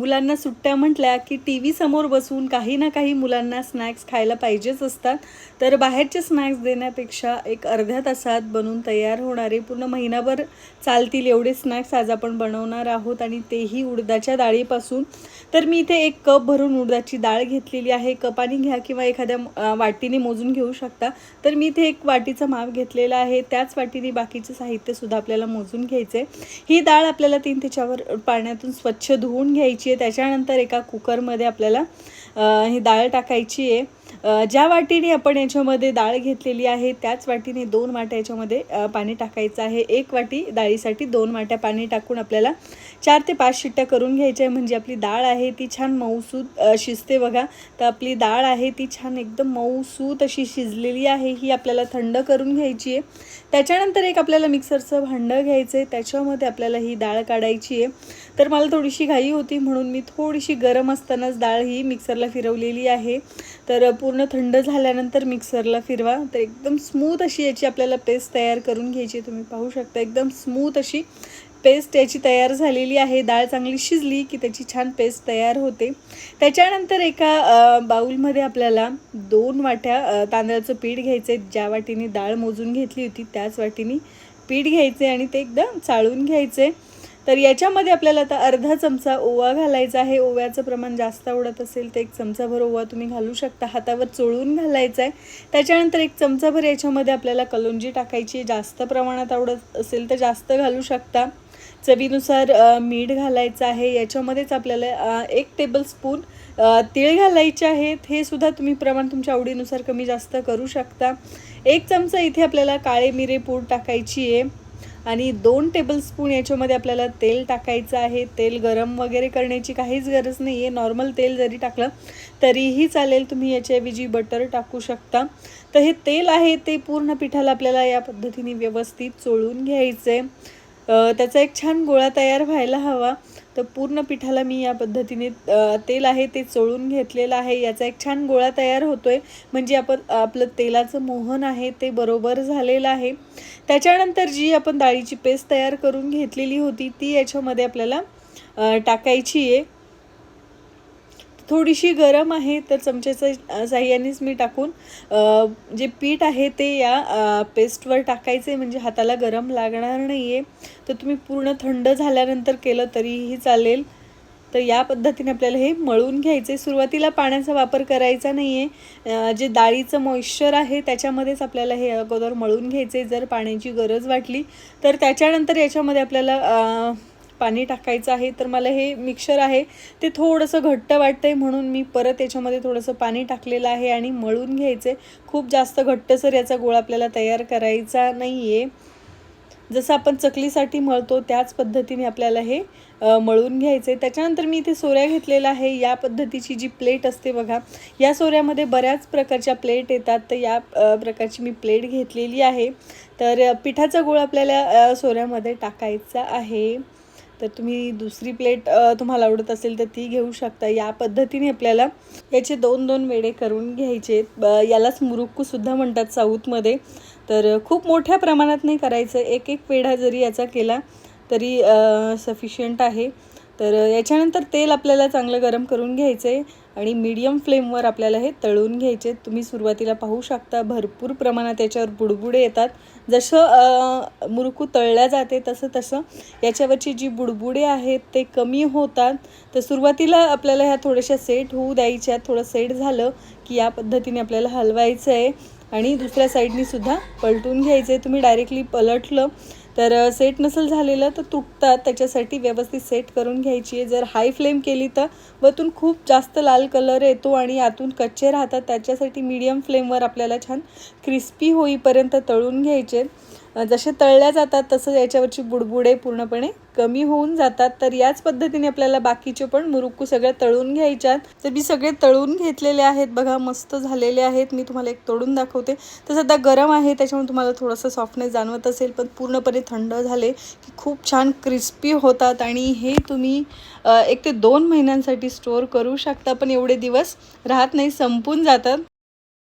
मुलांना सुट्ट्या म्हटल्या की टी व्ही समोर बसून काही ना काही मुलांना स्नॅक्स खायला पाहिजेच असतात. तर बाहेरचे स्नॅक्स देण्यापेक्षा एक अर्ध्या तासात बनून तयार होणारे पूर्ण महिनाभर चालतील एवढे स्नॅक्स आज आपण बनवणार आहोत आणि तेही उडदाच्या डाळीपासून. तर मी इथे एक कप भरून उडदाची डाळ घेतलेली आहे. कपाने घ्या किंवा एखाद्या वाटीने मोजून घेऊ शकता. तर मी इथे एक वाटीचा माप घेतलेला आहे. त्याच वाटीने बाकीचे साहित्यसुद्धा आपल्याला मोजून घ्यायचे ही डाळ आपल्याला तीन त्याच्यावर पाण्यातून स्वच्छ धुवून घ्यायची आहे. त्याच्यानंतर एका कुकरमध्ये आपल्याला ही डाळ टाकायची आहे. ज्या वाटीने आपण याच्यामध्ये डाळ घेतलेली आहे त्याच वाटीने दोन वाट्या याच्यामध्ये पाणी टाकायचं आहे. एक वाटी डाळीसाठी दोन वाट्या पाणी टाकून आपल्याला चार ते पाच शिट्ट्या करून घ्यायच्या आहे. म्हणजे आपली डाळ आहे ती छान मऊसूत शिजते बघा. तर आपली डाळ आहे ती छान एकदम मऊसूत अशी शिजलेली आहे ही आपल्याला थंड करून घ्यायची आहे. त्याच्यानंतर एक आपल्याला मिक्सरचं भांडं घ्यायचं आहे. त्याच्यामध्ये आपल्याला ही डाळ काढायची आहे. तर मला थोडीशी घाई होती म्हणून मी थोडीशी गरम असतानाच डाळ ही मिक्सरला फिरवलेली आहे. तर पूर्ण थंड झाल्यानंतर मिक्सरला फिरवा. तर एकदम स्मूथ अशी याची आपल्याला पेस्ट तयार करून घ्यायची तुम्ही पाहू शकता एकदम स्मूथ अशी पेस्ट याची तयार झालेली आहे. डाळ चांगली शिजली की त्याची छान पेस्ट तयार होते. त्याच्यानंतर एका बाऊलमध्ये आपल्याला दोन वाट्या तांदळाचं पीठ घ्यायचं आहे ज्या वाटीने डाळ मोजून घेतली होती त्याच वाटीने पीठ घ्यायचे आणि ते एकदम चाळून घ्यायचे तर याच्यामध्ये आपल्याला आता अर्धा चमचा ओवा घालायचा आहे. ओव्याचं प्रमाण जास्त आवडत असेल तर एक चमचाभर ओवा तुम्ही घालू शकता. हातावर चोळून घालायचा आहे. त्याच्यानंतर एक चमचाभर याच्यामध्ये आपल्याला कलोंजी टाकायची आहे. जास्त प्रमाणात आवडत असेल तर जास्त घालू शकता. चवीनुसार मीठ घालायचं आहे. याच्यामध्येच आपल्याला एक टेबलस्पून तीळ घालायचे आहेत. हे सुद्धा तुम्ही प्रमाण तुमच्या आवडीनुसार कमी जास्त करू शकता. एक चमचा इथे आपल्याला काळे मिरे पूड टाकायची आहे. आणि दोन टेबलस्पून याच्यामध्ये आपल्याला तेल टाकायचं आहे. तेल गरम वगैरे करण्याची काहीच गरज नाही आहे नॉर्मल तेल जरी टाकलं तरीही चालेल तुम्ही याच्याऐवजी बटर टाकू शकता. तर हे तेल आहे ते पूर्ण पिठाला आपल्याला या पद्धतीने व्यवस्थित चोळून घ्यायचं आहे त्याचा एक छान गोळा तयार व्हायला हवा. तर पूर्ण पिठाला मी या पद्धतीने तेल आहे ते चोळून घेतलेलं आहे. याचा एक छान गोळा तयार होतोय. म्हणजे आपण आपलं तेलाचं मोहन आहे ते बरोबर झालेलं आहे. त्याच्यानंतर जी आपण डाळीची पेस्ट तयार करून घेतलेली होती ती याच्यामध्ये आपल्याला टाकायची आहे. थोडीशी गरम आहे तर चमच्याच्या साह्यानेच मी टाकून जे पीठ आहे ते या पेस्टवर टाकायचे म्हणजे हाताला गरम लागणार नाही आहे तर तुम्ही पूर्ण थंड झाल्यानंतर केलं तरीही चालेल. तर या पद्धतीने आपल्याला हे मळून घ्यायचे. सुरुवातीला पाण्याचा वापर करायचा नाही आहे जे डाळीचं मॉइश्चर आहे त्याच्यामध्येच आपल्याला हे अगोदर मळून घ्यायचे. जर पाण्याची गरज वाटली तर त्याच्यानंतर याच्यामध्ये आपल्याला पाणी टाकायचं आहे तर मला हे मिक्सर आहे. ते थोडंसं घट्ट वाटतं आहे म्हणून मी परत याच्यामध्ये थोडंसं पाणी टाकलेलं आहे आणि मळून घ्यायचे खूप जास्त घट्टसर याचा गोळा आपल्याला तयार करायचा नाही आहे जसं आपण चकलीसाठी मळतो त्याच पद्धतीने आपल्याला हे मळून घ्यायचे त्याच्यानंतर मी इथे सोऱ्या घेतलेला आहे. या पद्धतीची जी प्लेट असते बघा या सोऱ्यामध्ये बऱ्याच प्रकारच्या प्लेट येतात. तर या प्रकारची मी प्लेट घेतलेली आहे. तर पिठाचा गोळ आपल्याला सोऱ्यामध्ये टाकायचा आहे. तर तुम्ही दुसरी प्लेट तुम्हाला आवडत असेल तर ती घेऊ शकता. या पद्धतीने आपल्याला याचे दोन दोन वेडे करून घ्यायचे. ब- यालाच मुरुक्कूसुद्धा म्हणतात साऊथमध्ये. तर खूप मोठ्या प्रमाणात नाही करायचं. एक एक पेढा जरी याचा केला तरी सफिशियंट आहे. तर याच्यानंतर तेल आपल्याला चांगलं गरम करून घ्यायचं आहे आणि मीडियम फ्लेमवर आपल्याला हे तळून घ्यायचे. तुम्ही सुरुवातीला पाहू शकता भरपूर प्रमाणात याच्यावर बुडबुडे येतात. जसं मुरकू तळल्या जाते तसं तसं याच्यावरची जी बुडबुडे आहेत ते कमी होतात. तर सुरुवातीला आपल्याला ह्या थोड्याशा सेट होऊ द्यायच्या. थोडं सेट झालं की या पद्धतीने आपल्याला हलवायचं आहे आणि दुसऱ्या साईडनीसुद्धा पलटून घ्यायचं आहे तुम्ही डायरेक्टली पलटलं तर सेट नसेल झालेलं तर तुटतात. त्याच्यासाठी व्यवस्थित सेट करून घ्यायची आहे. जर हाय फ्लेम केली तर वरतून खूप जास्त लाल कलर येतो आणि आतून कच्चे राहतात. त्याच्यासाठी मीडियम फ्लेमवर आपल्याला छान क्रिस्पी होईपर्यंत तळून घ्यायचे. जसे तळल्या जातात तसं याच्यावरची बुडबुडे पूर्णपणे कमी होऊन जातात. तर याच पद्धतीने आपल्याला बाकीचे पण मुरुक्कू सगळ्या तळून घ्यायच्यात. तर मी सगळे तळून घेतलेले आहेत. बघा मस्त झालेले आहेत. मी तुम्हाला एक तोडून दाखवते. तर सध्या गरम आहे त्याच्यामुळे तुम्हाला थोडंसं सॉफ्टनेस जाणवत असेल पण पूर्णपणे थंड झाले की खूप छान क्रिस्पी होतात. आणि हे तुम्ही एक ते दोन महिन्यांसाठी स्टोअर करू शकता पण एवढे दिवस राहत नाही संपून जातात.